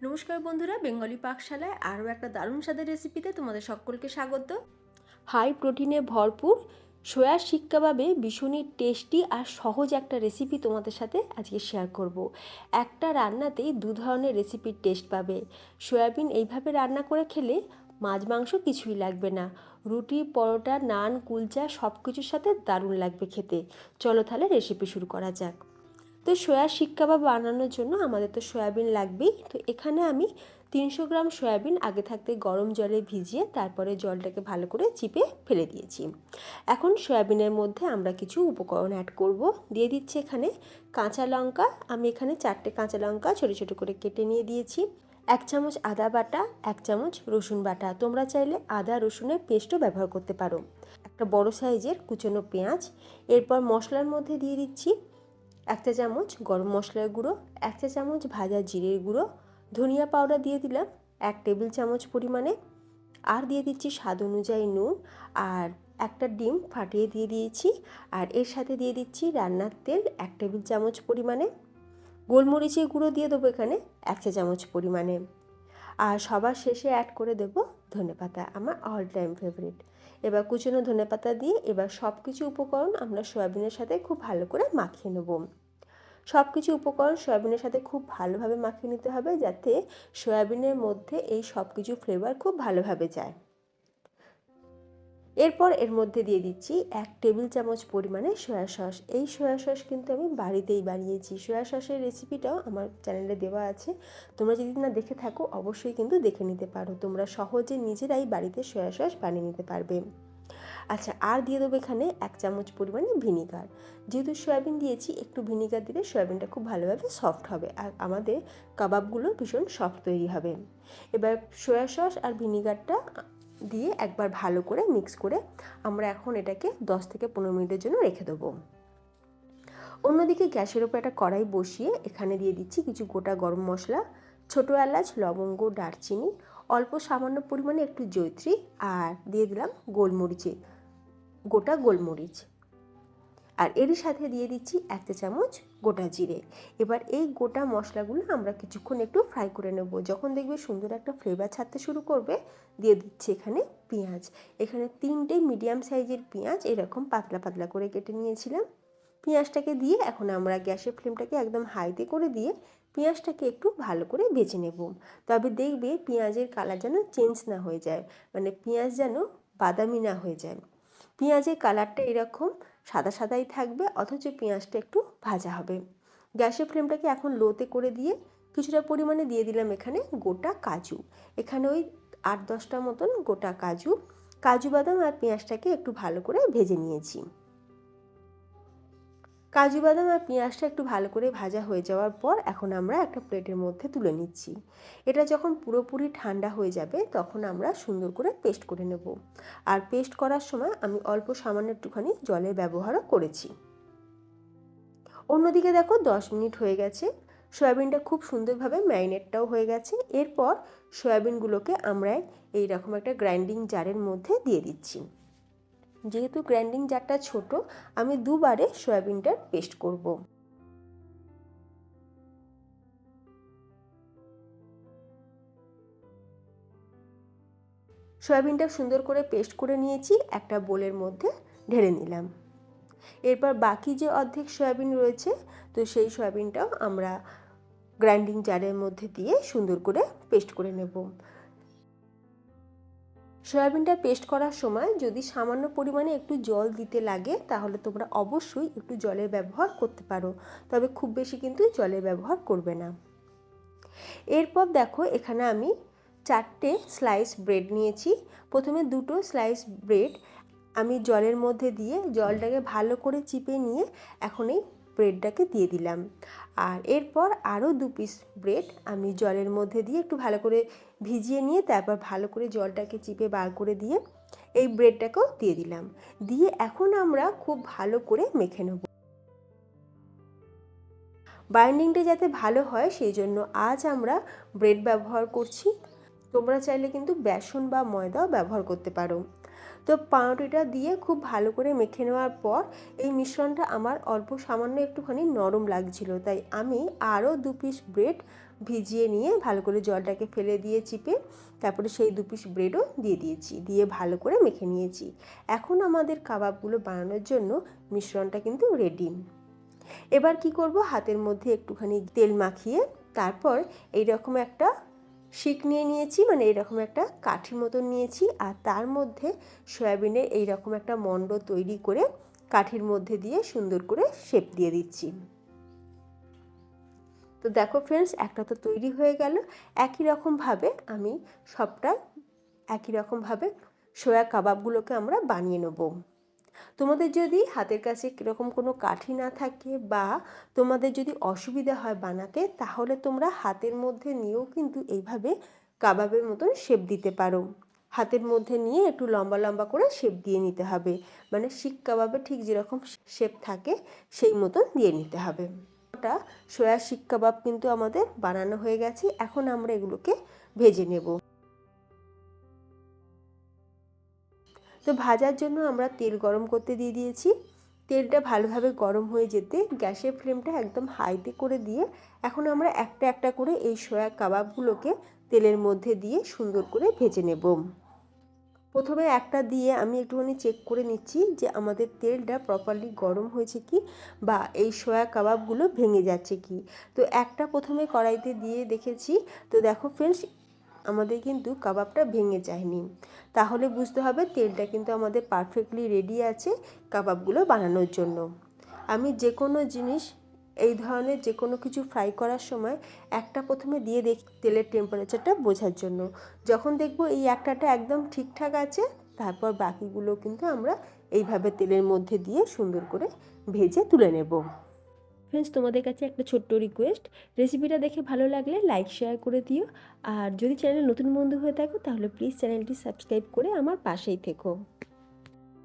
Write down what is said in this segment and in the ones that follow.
নমস্কার বন্ধুরা, বেঙ্গলি পাকশালায় আরও একটা দারুণ স্বাদের রেসিপিতে তোমাদের সকলকে স্বাগত। হাই প্রোটিনে ভরপুর সয়া শিক কাবাবে ভীষণই টেস্টি আর সহজ একটা রেসিপি তোমাদের সাথে আজকে শেয়ার করব। একটা রান্নাতেই দু ধরনের রেসিপির টেস্ট পাবে। সয়াবিন এইভাবে রান্না করে খেলে মাছ মাংস কিছুই লাগবে না। রুটি, পরোটা, নান, কুলচা সব কিছুর সাথে দারুণ লাগবে খেতে। চলো তাহলে রেসিপি শুরু করা যাক। তো সয়া শিক কাবাব বানানোর জন্য আমাদের তো সয়াবিন লাগবেই। তো এখানে আমি তিনশো গ্রাম সয়াবিন আগে থাকতে গরম জলে ভিজিয়ে তারপরে জলটাকে ভালো করে চিপে ফেলে দিয়েছি। এখন সয়াবিনের মধ্যে আমরা কিছু উপকরণ অ্যাড করব। দিয়ে দিচ্ছি এখানে কাঁচা লঙ্কা। আমি এখানে চারটে কাঁচা লঙ্কা ছোটো ছোটো করে কেটে নিয়ে দিয়েছি। এক চামচ আদা বাটা, এক চামচ রসুন বাটা। তোমরা চাইলে আদা, রসুনের পেস্টও ব্যবহার করতে পারো। একটা বড় সাইজের কুচনো পেঁয়াজ। এরপর মশলার মধ্যে দিয়ে দিচ্ছি এক চা চামচ গরম মশলার গুঁড়ো এক চা চামচ ভাজা জিরের গুঁড়ো, ধনিয়া পাউডার দিয়ে দিলাম এক টেবিল চামচ পরিমাণে। আর দিয়ে দিচ্ছি স্বাদ অনুযায়ী নুন আর একটা ডিম ফাটিয়ে দিয়ে দিয়েছি। আর এর সাথে দিয়ে দিচ্ছি রান্নার তেল এক টেবিল চামচ পরিমাণে। গোলমরিচের গুঁড়ো দিয়ে দেবো এখানে এক চা চামচ পরিমাণে। আর সবার শেষে অ্যাড করে দেবো ধনেপাতা, আমার অল টাইম ফেভারিট এবার কুচনো ধনেপাতা দিয়ে এবার সব কিছু উপকরণ আমরা সয়াবিনের সাথে খুব ভালো করে মাখিয়ে নেব। সব কিছু উপকরণ সয়াবিনের সাথে খুব ভালোভাবে মাখিয়ে নিতে হবে যাতে সয়াবিনের মধ্যে এই সব কিছু ফ্লেভার খুব ভালোভাবে যায়। এরপর এর মধ্যে দিয়ে দিচ্ছি এক টেবিল চামচ পরিমাণে সয়া সস। এই সয়া সস কিন্তু আমি বাড়িতেই বানিয়েছি। সয়া সসের রেসিপিটাও আমার চ্যানেলে দেওয়া আছে। তোমরা যদি না দেখে থাকো, অবশ্যই কিন্তু দেখে নিতে পারো। তোমরা সহজে নিজেরাই বাড়িতে সয়া সস বানিয়ে নিতে পারবে। আচ্ছা আর দিয়ে দেবো এখানে এক চামচ পরিমাণে ভিনিগার যেহেতু সয়াবিন দিয়েছি, একটু ভিনিগার দিলে সয়াবিনটা খুব ভালোভাবে সফট হবে আর আমাদের কাবাবগুলো ভীষণ সফট তৈরি হবে। এবার সয়া সস আর ভিনিগারটা দিয়ে একবার ভালো করে মিক্স করে আমরা এখন এটাকে দশ থেকে পনেরো মিনিটের জন্য রেখে দেবো। অন্যদিকে গ্যাসের ওপর একটা কড়াই বসিয়ে এখানে দিয়ে দিচ্ছি কিছু গোটা গরম মশলা, ছোটো এলাচ, লবঙ্গ, দারচিনি, অল্প সামান্য পরিমাণে একটু জৈত্রী আর দিয়ে দিলাম গোলমরিচে গোটা গোলমরিচ। আর এরই সাথে দিয়ে দিচ্ছি এক চা চামচ গোটা জিরে। এবার এই গোটা মশলাগুলো আমরা কিছুক্ষণ একটু ফ্রাই করে নেব। যখন দেখবে সুন্দর একটা ফ্লেভার ছাড়তে শুরু করবে, দিয়ে দিচ্ছি এখানে পেঁয়াজ। এখানে তিনটে মিডিয়াম সাইজের পেঁয়াজ এরকম পাতলা পাতলা করে কেটে নিয়েছিলাম। পেঁয়াজটাকে দিয়ে এখন আমরা গ্যাসের ফ্লেমটাকে একদম হাইতে করে দিয়ে পেঁয়াজটাকে একটু ভালো করে বেছে নেব। তবে দেখবে পেঁয়াজের কালার যেন চেঞ্জ না হয়ে যায় মানে পেঁয়াজ যেন বাদামি না হয়ে যায়। পেঁয়াজের কালারটা এরকম সাদা সাদাই থাকবে, অথচ পেঁয়াজটা একটু ভাজা হবে। গ্যাসের ফ্লেমটাকে এখন লোতে করে দিয়ে কিছুটা পরিমাণে দিয়ে দিলাম এখানে গোটা কাজু। এখানে ওই আট দশটা মতন গোটা কাজু কাজু বাদাম আর পেঁয়াজটাকে একটু ভালো করে ভেজে নিয়েছি। কাজু বাদাম আর পেঁয়াজটা একটু ভালো করে ভাজা হয়ে যাওয়ার পর এখন আমরা একটা প্লেটের মধ্যে তুলে নিচ্ছি। এটা যখন পুরোপুরি ঠান্ডা হয়ে যাবে তখন আমরা সুন্দর করে পেস্ট করে নেব। আর পেস্ট করার সময় আমি অল্প সামান্য একটুখানি জলের ব্যবহারও করেছি। অন্যদিকে দেখো দশ মিনিট হয়ে গেছে। সয়াবিনটা খুব সুন্দরভাবে ম্যারিনেটটাও হয়ে গেছে। এরপর সয়াবিনগুলোকে আমরা এইরকম একটা গ্রাইন্ডিং জারের মধ্যে দিয়ে দিচ্ছি। যেহেতু গ্রাইন্ডিং জারটা ছোট, আমি দুবারে সয়াবিনটার পেস্ট করব। সয়াবিনটা সুন্দর করে পেস্ট করে নিয়েছি, একটা বোলের মধ্যে ঢেলে নিলাম। এরপর বাকি যে অর্ধেক সয়াবিন রয়েছে, তো সেই সয়াবিনটাও আমরা গ্রাইন্ডিং জারের মধ্যে দিয়ে সুন্দর করে পেস্ট করে নেব। সয়াবিনটা পেস্ট করার সময় যদি সামান্য পরিমাণে একটু জল দিতে লাগে, তাহলে তোমরা অবশ্যই একটু জলের ব্যবহার করতে পারো। তবে খুব বেশি কিন্তু জলের ব্যবহার করবে না। এরপর দেখো, এখানে আমি চারটে স্লাইস ব্রেড নিয়েছি। প্রথমে দুটো স্লাইস ব্রেড আমি জলের মধ্যে দিয়ে জলটাকে ভালো করে চিপে নিয়ে এখন এই ব্রেডটাকে দিয়ে দিলাম। আর এরপর আরও দু পিস ব্রেড আমি জলের মধ্যে দিয়ে একটু ভালো করে ভিজিয়ে নিয়ে তারপর ভালো করে জলটাকে চিপে বার করে দিয়ে এই ব্রেডটাকেও দিয়ে দিলাম। দিয়ে এখন আমরা খুব ভালো করে মেখে নেব। বাইন্ডিংটা যাতে ভালো হয়, সেই জন্য আজ আমরা ব্রেড ব্যবহার করছি। তোমরা চাইলে কিন্তু বেসন বা ময়দাও ব্যবহার করতে পারো। তো পাউরুটিটা দিয়ে খুব ভালো করে মেখে নেওয়ার পর এই মিশ্রণটা আমার অল্প সামান্য একটুখানি নরম লাগছিল, তাই আমি আরও দু পিস ব্রেড ভিজিয়ে নিয়ে ভালো করে জলটাকে ফেলে দিয়ে চিপে তারপরে সেই দু পিস ব্রেডও দিয়ে দিয়েছি, দিয়ে ভালো করে মেখে নিয়েছি। এখন আমাদের কাবাবগুলো বানানোর জন্য মিশ্রণটা কিন্তু রেডি এবার কি করব? হাতের মধ্যে একটুখানি তেল মাখিয়ে তারপর এইরকম একটা শিক নিয়ে নিয়েছি মানে এরকম একটা কাঠি মতন নিয়েছি আর তার মধ্যে সয়াবিনের এইরকম একটা মণ্ড তৈরি করে কাঠির মধ্যে দিয়ে সুন্দর করে শেপ দিয়ে দিচ্ছি। তো দেখো ফ্রেন্ডস একটা তো তৈরি হয়ে গেল। একই রকমভাবে আমি সবটা একই রকমভাবে সোয়া কাবাবগুলোকে আমরা বানিয়ে নেব। তোমাদের যদি হাতের কাছে কীরকম কোনো কাঠি না থাকে বা তোমাদের যদি অসুবিধা হয় বানাতে, তাহলে তোমরা হাতের মধ্যে নিয়েও কিন্তু এইভাবে কাবাবের মতন শেপ দিতে পারো। হাতের মধ্যে নিয়ে একটু লম্বা লম্বা করে শেপ দিয়ে নিতে হবে। মানে শিক কাবাবে ঠিক যেরকম শেপ থাকে, সেই মতন দিয়ে নিতে হবে। ওটা সয়া শিক কাবাব কিন্তু আমাদের বানানো হয়ে গেছে। এখন আমরা এগুলোকে ভেজে নেব। তো ভাজার জন্য আমরা তেল গরম করতে দিয়ে দিয়েছি। তেলটা ভালোভাবে গরম হয়ে যেতে গ্যাসের ফ্লেমটা একদম হাইতে করে দিয়ে এখন আমরা একটা একটা করে এই সয়া কাবাবগুলোকে তেলের মধ্যে দিয়ে সুন্দর করে ভেজে নেব। প্রথমে একটা দিয়ে আমি একটুখানি চেক করে নিচ্ছি যে আমাদের তেলটা প্রপারলি গরম হয়েছে কি বা এই সয়া কাবাবগুলো ভেঙে যাচ্ছে কি। তো একটা প্রথমে কড়াইতে দিয়ে দেখেছি। তো দেখো ফ্রেন্ডস আমাদের কিন্তু কাবাবটা ভেঙে যায়নি। তাহলে বুঝতে হবে তেলটা কিন্তু আমাদের পারফেক্টলি রেডি আছে কাবাবগুলো বানানোর জন্য। আমি যে কোনো জিনিস এই ধরনের যে কোনো কিছু ফ্রাই করার সময় একটা প্রথমে দিয়ে দেখ, তেলের টেম্পারেচারটা বোঝার জন্য। যখন দেখব এই একটাটা একদম ঠিকঠাক আছে, তারপর বাকিগুলো কিন্তু আমরা এইভাবে তেলের মধ্যে দিয়ে সুন্দর করে ভেজে তুলে নেব। ফ্রেন্ডস তোমাদের কাছে একটা ছোট্ট রিকোয়েস্ট রেসিপিটা দেখে ভালো লাগলে লাইক শেয়ার করে দিও। আর যদি চ্যানেল নতুন বন্ধু হয়ে থাকো, তাহলে প্লিজ চ্যানেলটি সাবস্ক্রাইব করে আমার পাশেই থেকো।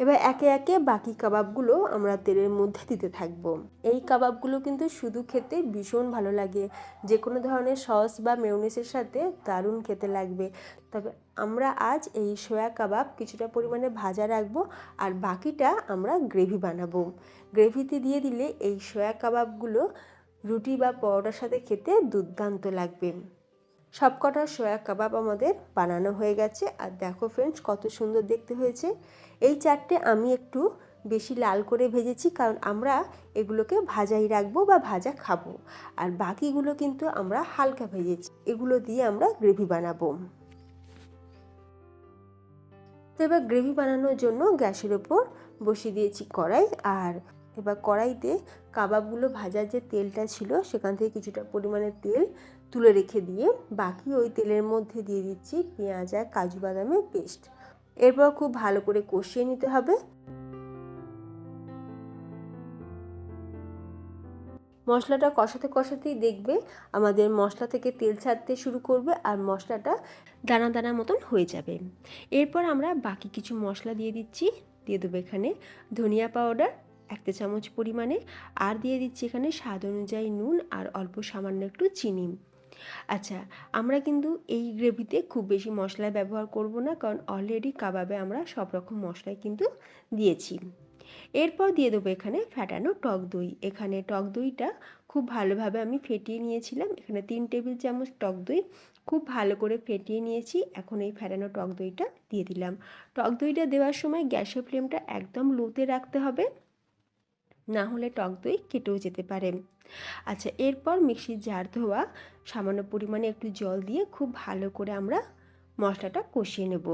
এবার একে একে বাকি কাবাবগুলো আমরা তেলের মধ্যে দিতে থাকব। এই কাবাবগুলো কিন্তু শুধু খেতে ভীষণ ভালো লাগে। যে কোনো ধরনের সস বা মেউনিসের সাথে দারুণ খেতে লাগবে। তবে আমরা আজ এই সয়া কাবাব কিছুটা পরিমাণে ভাজা রাখব আর বাকিটা আমরা গ্রেভি বানাবো। গ্রেভিতে দিয়ে দিলে এই সয়া কাবাবগুলো রুটি বা পরোটার সাথে খেতে দুর্দান্ত লাগবে। সবকটা সয়া কাবাব আমাদের বানানো হয়ে গেছে। আর দেখো ফ্রেন্ডস কত সুন্দর দেখতে হয়েছে। এই চারটে আমি একটু বেশি লাল করে ভেজেছি, কারণ আমরা এগুলোকে ভাজাই রাখব বা ভাজা খাব। আর বাকিগুলো কিন্তু আমরা হালকা ভেজেছি, এগুলো দিয়ে আমরা গ্রেভি বানাবো। তো এবার গ্রেভি বানানোর জন্য গ্যাসের ওপর বসিয়ে দিয়েছি কড়াই। আর এবার কড়াইতে কাবাবগুলো ভাজার যে তেলটা ছিল, সেখান থেকে কিছুটা পরিমাণে তেল তুলে রেখে দিয়ে বাকি ওই তেলের মধ্যে দিয়ে দিচ্ছি পেঁয়াজ আর কাজু বাদামের পেস্ট। এরপর খুব ভালো করে কষিয়ে নিতে হবে। মশলাটা কষাতে কষাতেই দেখবে আমাদের মশলা থেকে তেল ছাড়তে শুরু করবে আর মশলাটা দানা দানা মতন হয়ে যাবে। এরপর আমরা বাকি কিছু মশলা দিয়ে দিচ্ছি, দিয়ে দেবো এখানে ধনিয়া পাউডার একটা চামচ পরিমাণে, আর দিয়ে দিচ্ছি এখানে স্বাদ অনুযায়ী নুন আর অল্প সামান্য একটু চিনি। আচ্ছা আমরা কিন্তু এই গ্রেভিতে খুব বেশি মশলা ব্যবহার করব না, কারণ অলরেডি কাবাবে আমরা সব রকম মশলাই কিন্তু দিয়েছি। এরপর দিয়ে দেবো এখানে ফ্যাটানো টক দই। এখানে টক দইটা খুব ভালোভাবে আমি ফেটিয়ে নিয়েছিলাম। এখানে তিন টেবিল চামচ টক দই খুব ভালো করে ফেটিয়ে নিয়েছি। এখন এই ফ্যাটানো টক দইটা দিয়ে দিলাম। টক দইটা দেওয়ার সময় গ্যাসের ফ্লেমটা একদম লোতে রাখতে হবে। না হলে টক দই কেটেও যেতে পারে। আচ্ছা এরপর মিক্সির জার ধোয়া, সামান্য পরিমাণে একটু জল দিয়ে খুব ভালো করে আমরা মশলাটা কষিয়ে নেব।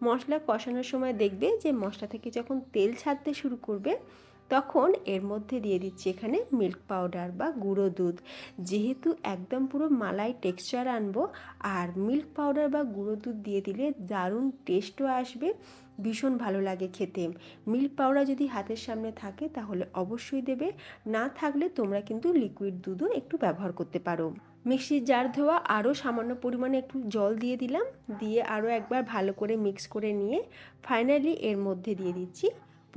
মশলা কষানোর সময় দেখবে যে মশলা থেকে যখন তেল ছাড়তে শুরু করবে তখন এর মধ্যে দিয়ে দিচ্ছি এখানে মিল্ক পাউডার বা গুঁড়ো দুধ। যেহেতু একদম পুরো মালাই টেক্সচার আনব, আর মিল্ক পাউডার বা গুঁড়ো দুধ দিয়ে দিলে দারুণ টেস্টও আসবে, ভীষণ ভালো লাগে খেতে। মিল্ক পাউডার যদি হাতের সামনে থাকে তাহলে অবশ্যই দেবে, না থাকলে তোমরা কিন্তু লিকুইড দুধও একটু ব্যবহার করতে পারো। মিক্সির জার ধোয়া আরও সামান্য পরিমাণে একটু জল দিয়ে দিলাম, দিয়ে আরও একবার ভালো করে মিক্স করে নিয়ে ফাইনালি এর মধ্যে দিয়ে দিচ্ছি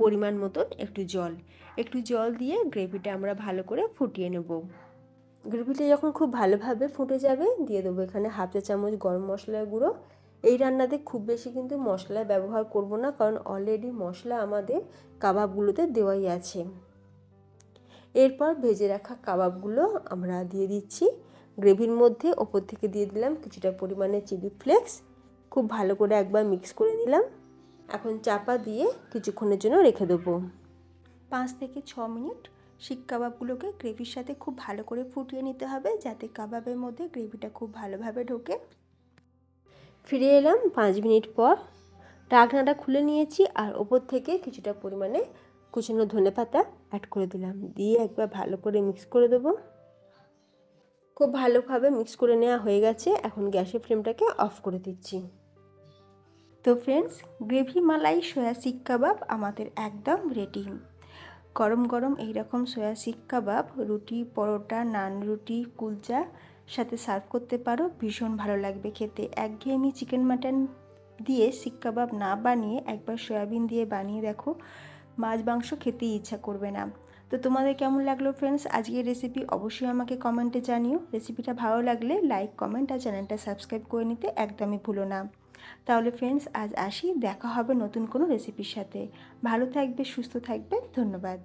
পরিমাণ মতন একটু জল। একটু জল দিয়ে গ্রেভিটা আমরা ভালো করে ফুটিয়ে নেব। গ্রেভিটা যখন খুব ভালোভাবে ফুটে যাবে, দিয়ে দেবো এখানে হাফ চা চামচ গরম মশলার গুঁড়ো। এই রান্নাতে খুব বেশি কিন্তু মশলা ব্যবহার করব না, কারণ অলরেডি মশলা আমাদের কাবাবগুলোতে দেওয়াই আছে। এরপর ভেজে রাখা কাবাবগুলো আমরা দিয়ে দিচ্ছি। গ্রেভির মধ্যে ওপর থেকে দিয়ে দিলাম কিছুটা পরিমাণে চিলি ফ্লেক্স। খুব ভালো করে একবার মিক্স করে নিলাম। এখন চাপা দিয়ে কিছুক্ষণের জন্য রেখে দেবো। পাঁচ থেকে ছ মিনিট শিক কাবাবগুলোকে গ্রেভির সাথে খুব ভালো করে ফুটিয়ে নিতে হবে যাতে কাবাবের মধ্যে গ্রেভিটা খুব ভালোভাবে ঢোকে। ফিরে এলাম পাঁচ মিনিট পর। ঢাকনাটা খুলে নিয়েছি আর ওপর থেকে কিছুটা পরিমাণে কুচানো ধনে পাতা অ্যাড করে দিলাম। দিয়ে একবার ভালো করে মিক্স করে দেবো। খুব ভালোভাবে মিক্স করে নেওয়া হয়ে গেছে। এখন গ্যাসের ফ্লেমটাকে অফ করে দিচ্ছি। তো ফ্রেন্ডস গ্রেভি, মালাই, সয়া শিক কাবাব আমাদের একদম রেডি গরম গরম এইরকম সয়া শিক কাবাব, রুটি, পরোটা, নান রুটি, কুলচা সাথে সার্ভ করতে পারো, ভীষণ ভালো লাগবে খেতে। একঘেয়েমি চিকেন মাটন দিয়ে শিক কাবাব না বানিয়ে একবার সয়াবিন দিয়ে বানিয়ে দেখো, মাছ, মাংস খেতেই ইচ্ছা করবে না। তো তোমাদের কেমন লাগল ফ্রেন্ডস আজকের রেসিপি অবশ্যই আমাকে কমেন্টে জানিও। রেসিপিটা ভালো লাগলে লাইক কমেন্ট আর চ্যানেলটা সাবস্ক্রাইব করে নিতে একদমই ভুলো না। তাহলে ফ্রেন্ডস আজ আসি, দেখা হবে নতুন কোনো রেসিপির সাথে। ভালো থাকবে, সুস্থ থাকবে, ধন্যবাদ।